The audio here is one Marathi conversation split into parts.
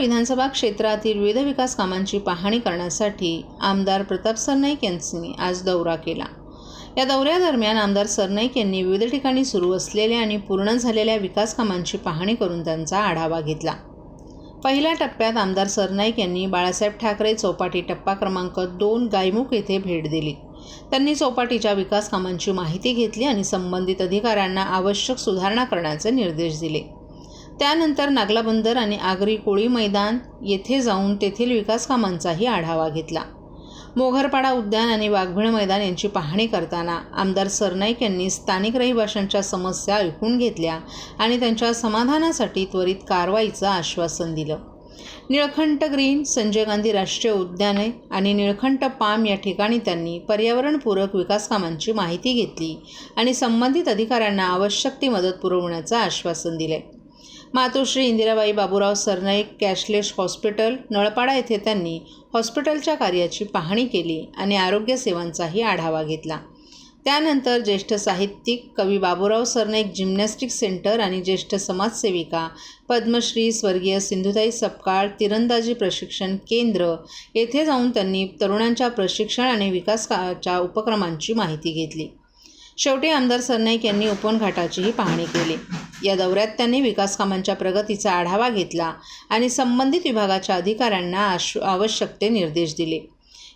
विधानसभा क्षेत्रातील विविध विकास कामांची पाहणी करण्यासाठी आमदार प्रताप सरनाईक यांनी आज दौरा केला. या दौऱ्यादरम्यान आमदार सरनाईक यांनी विविध ठिकाणी सुरू असलेल्या आणि पूर्ण झालेल्या विकास कामांची पाहणी करून त्यांचा आढावा घेतला. पहिल्या टप्प्यात आमदार सरनाईक यांनी बाळासाहेब ठाकरे चौपाटी टप्पा क्रमांक दोन गायमुख येथे भेट दिली. त्यांनी चौपाटीच्या विकास कामांची माहिती घेतली आणि संबंधित अधिकाऱ्यांना आवश्यक सुधारणा करण्याचे निर्देश दिले. त्यानंतर नागला बंदर आणि आगरी कोळी मैदान येथे जाऊन तेथील विकास कामांचाही आढावा घेतला. मोघरपाडा उद्यान आणि वाघभिळ मैदान यांची पाहणी करताना आमदार सरनाईक यांनी स्थानिक रहिवाशांच्या समस्या ऐकून घेतल्या आणि त्यांच्या समाधानासाठी त्वरित कारवाईचं आश्वासन दिलं. निळखंठ ग्रीन संजय गांधी राष्ट्रीय उद्याने आणि निळखंठ पाम या ठिकाणी त्यांनी पर्यावरणपूरक विकासकामांची माहिती घेतली आणि संबंधित अधिकाऱ्यांना आवश्यक ती मदत पुरवण्याचं आश्वासन दिले. मातोश्री इंदिराबाई बाबूराव सरनाईक कॅशलेस हॉस्पिटल नळपाडा येथे त्यांनी हॉस्पिटलच्या कार्याची पाहणी केली आणि आरोग्य सेवांचाही आढावा घेतला. त्यानंतर ज्येष्ठ साहित्यिक कवी बाबूराव सरनाईक जिम्नॅस्टिक सेंटर आणि ज्येष्ठ समाजसेविका पद्मश्री स्वर्गीय सिंधुताई सपकाळ तिरंदाजी प्रशिक्षण केंद्र येथे जाऊन त्यांनी तरुणांच्या प्रशिक्षण आणि विकासाच्या उपक्रमांची माहिती घेतली. शेवटी आमदार सरनाईक यांनी उपवन घाटाचीही पाहणी केली. या दौऱ्यात त्यांनी विकास कामांच्या प्रगतीचा आढावा घेतला आणि संबंधित विभागाच्या अधिकाऱ्यांना आश आवश्यक ते निर्देश दिले.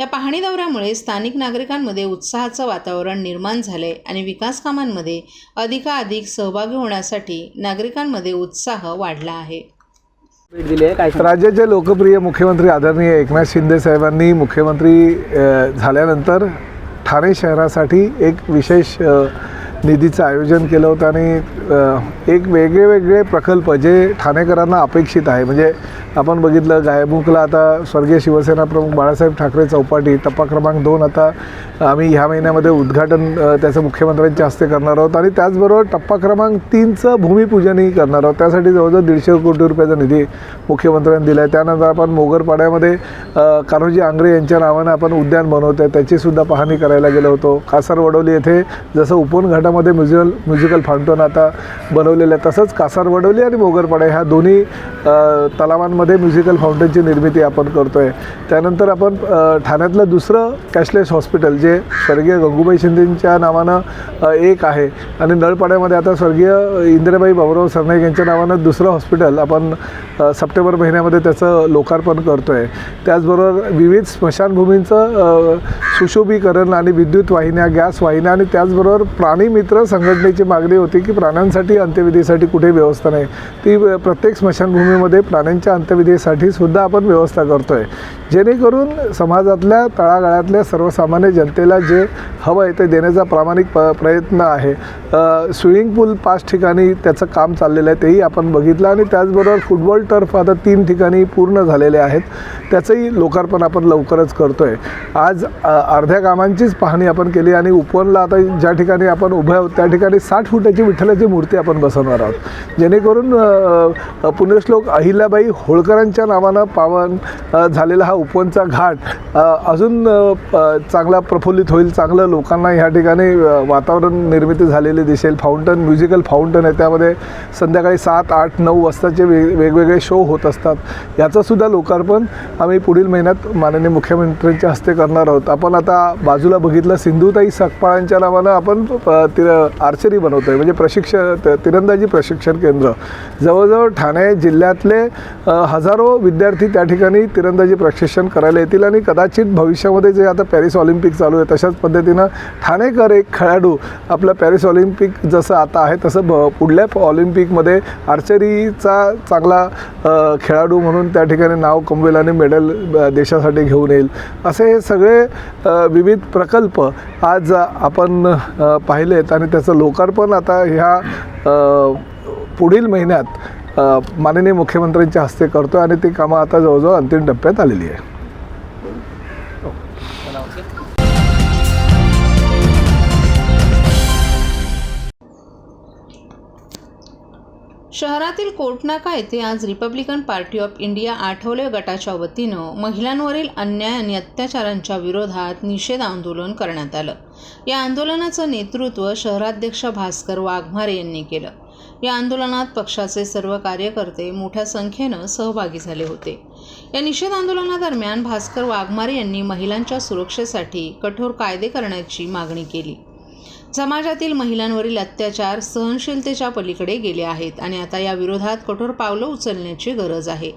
या पाहणी दौऱ्यामुळे स्थानिक नागरिकांमध्ये उत्साहाचं वातावरण निर्माण झाले आणि विकास कामांमध्ये अधिकाधिक सहभागी होण्यासाठी नागरिकांमध्ये उत्साह वाढला आहे. राज्याचे लोकप्रिय मुख्यमंत्री आदरणीय एकनाथ शिंदे साहेबांनी मुख्यमंत्री झाल्यानंतर ठाणे शहरासाठी एक विशेष निधीचं आयोजन केलं होतं आणि एक वेगळे वेगळे प्रकल्प जे ठाणेकरांना अपेक्षित आहे. म्हणजे आपण बघितलं गायमुखला आता स्वर्गीय शिवसेना प्रमुख बाळासाहेब ठाकरे चौपाटी टप्पा क्रमांक दोन आता आम्ही ह्या महिन्यामध्ये उद्घाटन त्याचं मुख्यमंत्र्यांच्या हस्ते करणार आहोत. आणि त्याचबरोबर टप्पा क्रमांक तीनचं भूमिपूजनही करणार आहोत. त्यासाठी जवळजवळ दीडशे कोटी रुपयाचा निधी मुख्यमंत्र्यांनी दिला आहे त्यानंतर आपण मोगरपाड्यामध्ये कान्होजी आंग्रे यांच्या नावानं आपण उद्यान बनवतो आहे त्याचीसुद्धा पाहणी करायला गेलो होतो. कासारवडवली येथे जसं उपवन घाटामध्ये म्युझिकल म्युझिकल फाउंटन आता बनवलेलं आहे तसंच कासारवडवली आणि मोगरपाडा ह्या दोन्ही तलावांमध्ये म्युझिकल फाउंटनची निर्मिती आपण करतो आहे त्यानंतर आपण ठाण्यातलं दुसरं कॅशलेस हॉस्पिटल जे स्वर्गीय गंगूबाई शिंदेंच्या नावानं एक आहे. आणि नळपाड्यामध्ये आता स्वर्गीय इंदिराबाई बाबूराव सरनाईक यांच्या नावानं दुसरं हॉस्पिटल आपण सप्टेंबर महिन्यामध्ये त्याचं लोकार्पण करतो आहे त्याचबरोबर विविध स्मशानभूमींचं सुशोभीकरण आणि विद्युत वाहिन्या गॅस वाहिन्या आणि त्याचबरोबर प्राणी मित्र संघटनेची मागणी होती की प्राण्यांसाठी अंत्यविधीसाठी कुठे व्यवस्था नाही. ती प्रत्येक स्मशानभूमीमध्ये प्राण्यांच्या अंत्यविधीसाठी सुद्धा आपण व्यवस्था करतो आहे जेणेकरून समाजातल्या तळागाळातल्या सर्वसामान्य जनतेला जे हवं आहे ते देण्याचा प्रामाणिक प प्रयत्न आहे. स्विमिंग पूल पाच ठिकाणी त्याचं काम चाललेलं आहे तेही आपण बघितलं आणि त्याचबरोबर फुटबॉल टर्फ आता तीन ठिकाणी पूर्ण झालेले आहेत. त्याचंही लोकार्पण आपण लवकरच करतो आहे आज अर्ध्या कामांचीच पाहणी आपण केली आणि उपवनला आता ज्या ठिकाणी आपण उभे आहोत. त्या ठिकाणी साठ फुटाची विठ्ठलाची मूर्ती आपण बसवणार आहोत. जेणेकरून पुण्यश्लोक अहिल्याबाई होळकरांच्या नावानं पावन झालेला हा उपवनचा घाट अजून चांगला प्रफुल्लित होईल. चांगलं लोकांना ह्या ठिकाणी वातावरण निर्मिती झालेली दिसेल. फाउंटन म्युझिकल फाउंटन आहे. त्यामध्ये संध्याकाळी सात आठ नऊ वाजताचे वेग वेगवेगळे शो होत असतात. याचंसुद्धा लोकार्पण आम्ही पुढील महिन्यात माननीय मुख्यमंत्र्यांच्या हस्ते करणार आहोत. आपण आता बाजूला बघितलं सिंधुताई सकपाळांच्या नावानं आपण तिर आर्चरी बनवतो आहे म्हणजे प्रशिक्षण त- तिरंदाजी प्रशिक्षण केंद्र. जवळजवळ ठाणे जिल्ह्यातले हजारो विद्यार्थी त्या ठिकाणी तिरंदाजी प्रशिक्षण करायला येतील आणि कदाचित भविष्यामध्ये जे आता पॅरिस ऑलिम्पिक चालू आहे तशाच पद्धतीनं ठाणेकर एक खेळाडू आपलं पॅरिस ऑलिम्पिक जसं आता आहे तसं ब पुढल्या ऑलिम्पिकमध्ये आर्चरीचा चांगला खेळाडू म्हणून त्या ठिकाणी नाव कमवेल आणि मेडल देशासाठी घेऊन येईल. असे हे सगळे विविध प्रकल्प आज आपण पाहिलेत आहेत आणि त्याचं लोकार्पण आता ह्या पुढील महिन्यात माननीय मुख्यमंत्र्यांच्या हस्ते करतो आणि ती कामं आता जवळजवळ अंतिम टप्प्यात आलेली आहे. शहरातील कोटनाका येथे आज Republican party of India Athawale गटाच्या वतीनं महिलांवरील अन्याय आणि अत्याचारांच्या विरोधात निषेध आंदोलन करण्यात आलं. या आंदोलनाचं नेतृत्व शहराध्यक्ष भास्कर वाघमारे यांनी केलं. या आंदोलनात पक्षाचे सर्व कार्यकर्ते मोठ्या संख्येनं सहभागी झाले होते. या निषेध आंदोलनादरम्यान भास्कर वाघमारे यांनी महिलांच्या सुरक्षेसाठी कठोर कायदे करण्याची मागणी केली. समाजातील महिलांवरील अत्याचार सहनशीलतेच्या पलीकडे गेले आहेत आणि आता या विरोधात कठोर पावलं उचलण्याची गरज आहे.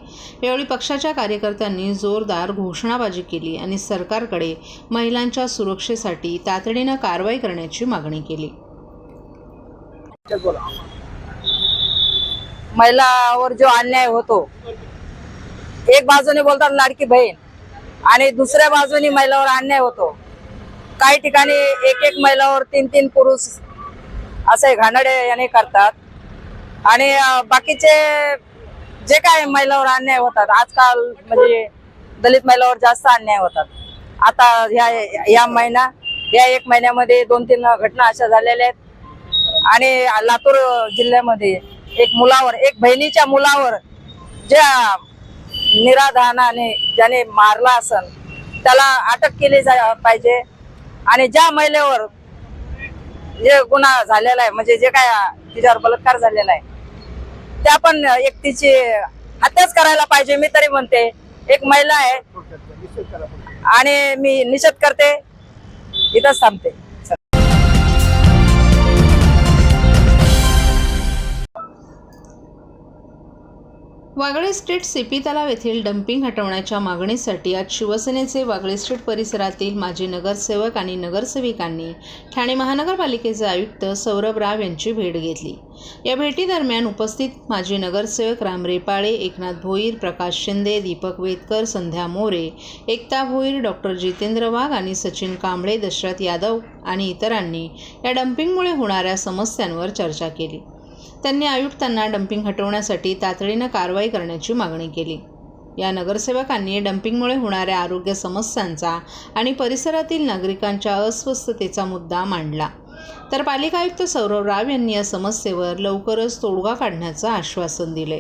यावेळी पक्षाच्या कार्यकर्त्यांनी जोरदार घोषणाबाजी केली आणि सरकारकडे महिलांच्या सुरक्षेसाठी तातडीनं कारवाई करण्याची मागणी केली. महिलावर जो अन्याय होतो एक बाजूने बोलतात लाडकी बहीण आणि दुसऱ्या बाजूने महिलावर अन्याय होतो. काही ठिकाणी एक एक महिलावर तीन तीन पुरुष असे घाणडे याने करतात. आणि बाकीचे जे काय महिलावर अन्याय होतात आजकाल म्हणजे दलित महिलावर जास्त अन्याय होतात. आता ह्या या महिना या एक महिन्यामध्ये दोन तीन घटना अशा झालेल्या आहेत. आणि लातूर जिल्ह्यामध्ये एक मुलावर एक बहिणीच्या मुलावर ज्या निराधानाने ज्याने मारला असन त्याला अटक केली जा पाहिजे. आणि ज्या महिलेवर जे गुन्हा झालेला आहे म्हणजे जे काय तिच्यावर बलात्कार झालेला आहे त्या पण व्यक्तीची हत्याच करायला पाहिजे मी तरी म्हणते. एक महिला आहे. आणि मी निषेध करते. इथंच थांबते. वागळे स्ट्रीट सीपी तलाव येथील डम्पिंग हटवण्याच्या मागणीसाठी आज शिवसेनेचे वागळे स्ट्रीट परिसरातील माजी नगरसेवक आणि नगरसेविकांनी ठाणे महानगरपालिकेचे आयुक्त सौरभ राव यांची भेट घेतली. या भेटीदरम्यान उपस्थित माजी नगरसेवक राम रेपाळे एकनाथ भोईर प्रकाश शिंदे दीपक वेदकर संध्या मोरे एकता भोईर डॉक्टर जितेंद्र वाघ आणि सचिन कांबळे दशरथ यादव आणि इतरांनी या डम्पिंगमुळे होणाऱ्या समस्यांवर चर्चा केली. त्यांनी आयुक्तांना डम्पिंग हटवण्यासाठी तातडीनं कारवाई करण्याची मागणी केली. या नगरसेवकांनी डम्पिंगमुळे होणाऱ्या आरोग्य समस्यांचा आणि परिसरातील नागरिकांच्या अस्वस्थतेचा मुद्दा मांडला. तर पालिका आयुक्त सौरभ राव यांनी या समस्येवर लवकरच तोडगा काढण्याचं आश्वासन दिले.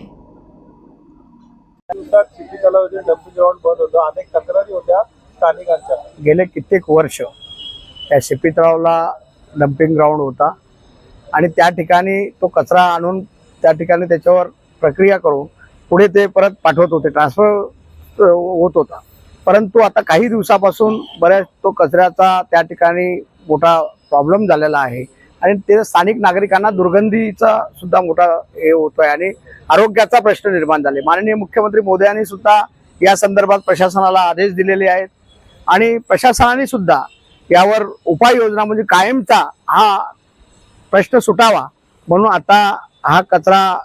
अनेक तक्रारी होत्या स्थानिकांच्या. गेले कित्येक वर्ष त्या शिपी तलावला डम्पिंग ग्राउंड होता. आणि त्या ठिकाणी तो कचरा आणून त्या ठिकाणी त्याच्यावर प्रक्रिया करून पुढे ते परत पाठवत होते. ट्रान्सफर होत होता. परंतु आता काही दिवसापासून बऱ्याच तो कचऱ्याचा त्या ठिकाणी मोठा प्रॉब्लेम झालेला आहे. आणि ते स्थानिक नागरिकांना दुर्गंधीचा सुद्धा मोठा हे होतोय आणि आरोग्याचा प्रश्न निर्माण झाले. माननीय मुख्यमंत्री मोदयांनी सुद्धा या संदर्भात प्रशासनाला आदेश दिलेले आहेत. आणि प्रशासनाने सुद्धा यावर उपाययोजना म्हणजे कायमचा हा प्रश्न सुटावा म्हणून आता हा कचरा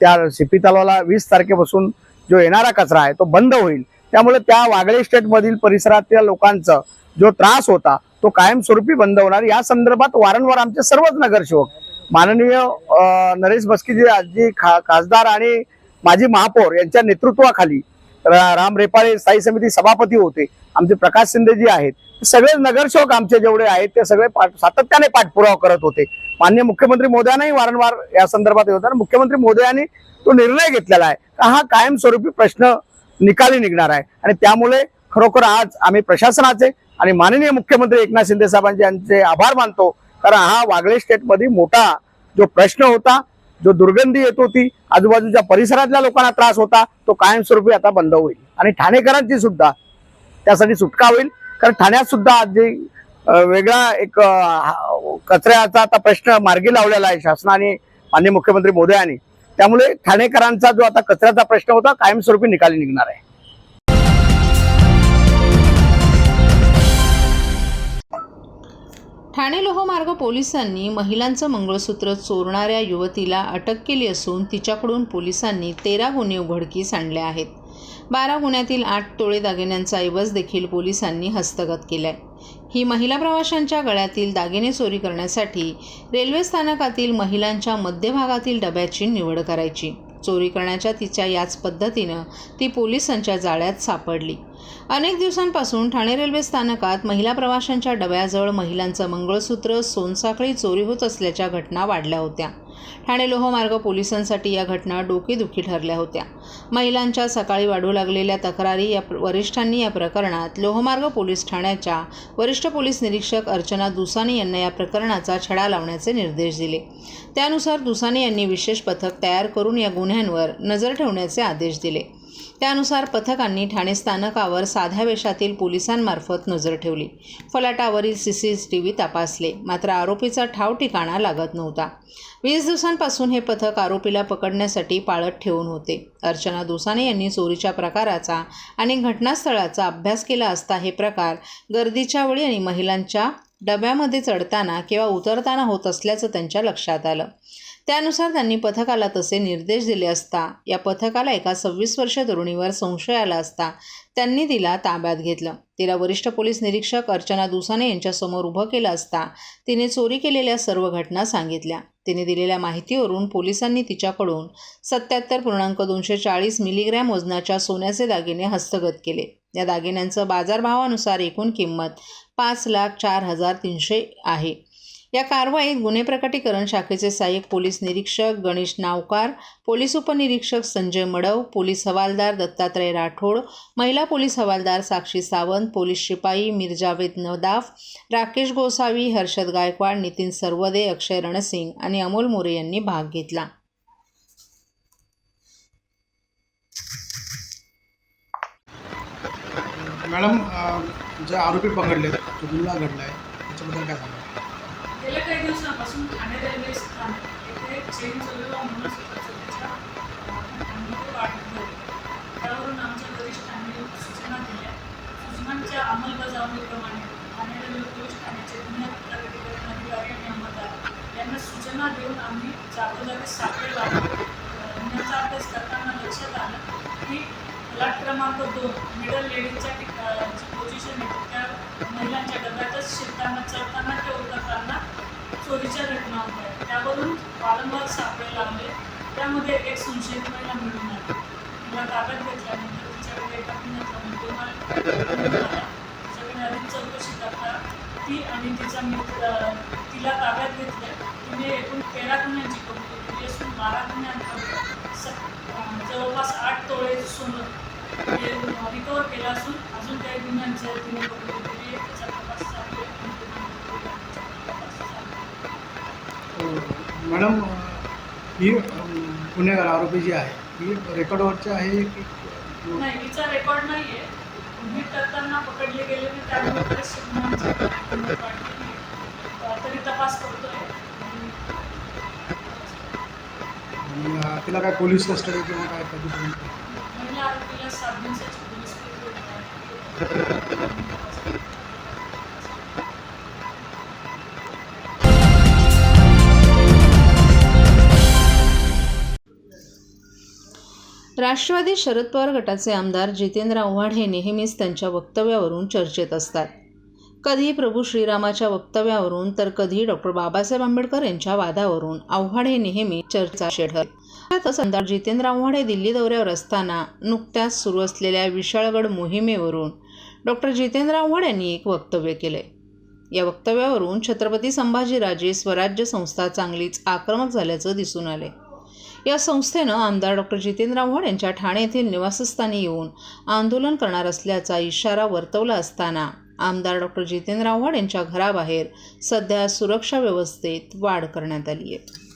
त्या सिपी तलावाला वीस तारखेपासून जो येणारा कचरा आहे तो बंद होईल. त्यामुळे त्या वागळे स्टेटमधील परिसरातल्या लोकांचा जो त्रास होता तो कायमस्वरूपी बंद होणार. या संदर्भात वारंवार आमचे सर्वच नगरसेवक माननीय नरेश बस्कीजी आजी खा खासदार आणि माजी महापौर यांच्या नेतृत्वाखाली राम रेपाळे स्थायी समिती सभापती होते. आमचे प्रकाश शिंदे जी आहेत. सगळे नगरसेवक आमचे जेवढे आहेत ते सगळे पाठ सातत्याने पाठपुरावा करत होते. मान्य मुख्यमंत्री मोदयांनाही वारंवार या संदर्भात येतात मुख्यमंत्री मोदयांनी तो निर्णय घेतलेला आहे. हा कायमस्वरूपी प्रश्न निकाली निघणार आहे. आणि त्यामुळे खरोखर आज आम्ही प्रशासनाचे आणि माननीय मुख्यमंत्री एकनाथ शिंदे साहेबांचे यांचे आभार मानतो. कारण हा वागळे स्टेटमध्ये मोठा जो प्रश्न होता जो दुर्गंधी येत होती आजूबाजूच्या परिसरातल्या लोकांना त्रास होता तो कायमस्वरूपी आता बंद होईल. आणि ठाणेकरांची सुद्धा त्यासाठी सुटका होईल. कारण ठाण्यात सुद्धा आज जे वेगळा एक कचऱ्याचा आता प्रश्न मार्गी लावलेला आहे शासनाने माननीय मुख्यमंत्री मोदयांनी त्यामुळे ठाणेकरांचा जो आता कचऱ्याचा प्रश्न होता कायमस्वरूपी निकाली निघणार आहे. ठाणे लोहमार्ग पोलिसांनी महिलांचं मंगळसूत्र चोरणाऱ्या युवतीला अटक केली असून तिच्याकडून पोलिसांनी तेरा गुन्हे उघडकीस आणले आहेत. बारा गुन्ह्यातील आठ तोळे दागिन्यांचा ऐवज देखील पोलिसांनी हस्तगत केलाय. ही महिला प्रवाशांच्या गळ्यातील दागिने चोरी करण्यासाठी रेल्वे स्थानकातील महिलांच्या मध्यभागातील डब्याची निवड करायची. चोरी करण्याच्या तिच्या याच पद्धतीनं ती पोलिसांच्या जाळ्यात सापडली. अनेक दिवसांपासून ठाणे रेल्वे स्थानकात महिला प्रवाशांच्या डब्याजवळ महिलांचं मंगळसूत्र सोनसाखळी चोरी होत असल्याच्या घटना वाढल्या होत्या. ठाणे लोहमार्ग पोलिसांसाठी या घटना डोकेदुखी ठरल्या होत्या. महिलांच्या सकाळी वाढू लागलेल्या तक्रारी या वरिष्ठांनी या प्रकरणात लोहमार्ग पोलीस ठाण्याच्या वरिष्ठ पोलीस निरीक्षक अर्चना दुसानी यांना या प्रकरणाचा छडा लावण्याचे निर्देश दिले. त्यानुसार दुसानी यांनी विशेष पथक तयार करून या गुन्ह्यांवर नजर ठेवण्याचे आदेश दिले. त्यानुसार पथकांनी ठाणे स्थानकावर साध्या वेशातील पोलिसांमार्फत नजर ठेवली. फलाटावरील सी सी टी व्ही तपासले मात्र आरोपीचा ठाव ठिकाणा लागत नव्हता. वीस दिवसांपासून हे पथक आरोपीला पकडण्यासाठी पाळत ठेवून होते. अर्चना दुसाने यांनी चोरीच्या प्रकाराचा आणि घटनास्थळाचा अभ्यास केला असता हे प्रकार गर्दीच्या वेळी आणि महिलांच्या डब्यामध्ये चढताना किंवा उतरताना होत असल्याचं त्यांच्या लक्षात आलं. त्यानुसार त्यांनी पथकाला तसे निर्देश दिले असता या पथकाला एका सव्वीस वर्षीय तरुणीवर संशय आला असता त्यांनी तिला ताब्यात घेतलं. तिला वरिष्ठ पोलीस निरीक्षक अर्चना दुसाने यांच्यासमोर उभं केलं असता तिने चोरी केलेल्या सर्व घटना सांगितल्या. तिने दिलेल्या माहितीवरून पोलिसांनी तिच्याकडून सत्याहत्तर पूर्णांक दोनशे चाळीस मिलीग्रॅम वजनाच्या सोन्याचे दागिने हस्तगत केले. या दागिन्यांचं बाजारभावानुसार एकूण किंमत पाच लाख चार हजार तीनशे आहे. या कारवाईत गुन्हे प्रकटीकरण शाखेचे सहाय्यक पोलीस निरीक्षक गणेश नावकार पोलीस उपनिरीक्षक संजय मडव पोलीस हवालदार दत्तात्रय राठोड महिला पोलीस हवालदार साक्षी सावंत पोलीस शिपाई मिर्जावेद नदाफ राकेश गोसावी हर्षद गायकवाड नितीन सर्वदे अक्षय रणसिंग आणि अमोल मोरे यांनी भाग घेतला. मॅडम जे आरोपी पकडले जो गुन्हा घडला आहे त्याच्याबद्दल काय सांगा गेल्या काही दिवसांपासून ठाणे रेल्वे स्थान येथे चेन चलवा म्हणून स्वतःच्या अनुभव वाढत त्यावरून आमच्या वरिष्ठांनी सूचना दिल्या. सूचनांच्या अंमलबजावणीप्रमाणे ठाणे रेल्वे पोलीस ठाण्याचे गुन्हे प्रकटीकरण अधिकारी आणि अंमलदार यांना सूचना देऊन आम्ही जागोजागी सापळे लावले गुन्ह्याचा अभ्यास करताना लक्षात आलं की प्लॅट क्रमांक दोन मिडल लेडीजच्या ठिका पोझिशन आहे. त्या महिलांच्या डब्यातच शिरताना चढताना ते उतरताना चोरीच्या घटना होत्या. त्यावरून वारंवार सापळे लावले त्यामध्ये एक संशयित महिला मिळून आली. तिला ताब्यात घेतल्यानंतर तिच्याकडे एका महिन्याचा मुद्देमाल तिच्याकडे अधिक चौकशी करता ती आणि तिचा मित्र तिला ताब्यात घेतलं तिने एकूण तेरा गुन्ह्यांची कबूल असून बारा गुन्ह्यांवर स अं, जवळपास आठ तोळे सोनं हे रिकवर केलं असून अजून काही गुन्ह्यांचे त्याचा तपास चालू आहे गुन्हा. अ, मॅडम ही गुन्हेगार आरोपी जी आहे ही रेकॉर्डवरची आहे की नाही हिचा रेकॉर्ड नाही आहे गुन्हे करताना पकडले गेले त्यामुळे तिला काय पोलीस कस्टडी किंवा काय आहे. राष्ट्रवादी शरद पवार गटाचे आमदार जितेंद्र आव्हाड हे नेहमीच त्यांच्या वक्तव्यावरून चर्चेत असतात कधी प्रभू श्रीरामाच्या वक्तव्यावरून तर कधी डॉक्टर बाबासाहेब आंबेडकर यांच्या वादावरून आव्हाड हे नेहमी चर्चा शेढत. त्यातच आमदार जितेंद्र आव्हाड हे दिल्ली दौऱ्यावर असताना नुकत्याच सुरू असलेल्या विशाळगड मोहिमेवरून डॉक्टर जितेंद्र आव्हाड यांनी एक वक्तव्य केले या वक्तव्यावरून छत्रपती संभाजीराजे स्वराज्य संस्था चांगलीच आक्रमक झाल्याचं दिसून आले या संस्थेनं आमदार डॉक्टर जितेंद्र आव्हाड यांच्या ठाणे येथील निवासस्थानी येऊन आंदोलन करणार असल्याचा इशारा वर्तवला असताना आमदार डॉक्टर जितेंद्र आव्हाड यांच्या घराबाहेर सध्या सुरक्षा व्यवस्थेत वाढ करण्यात आली आहे.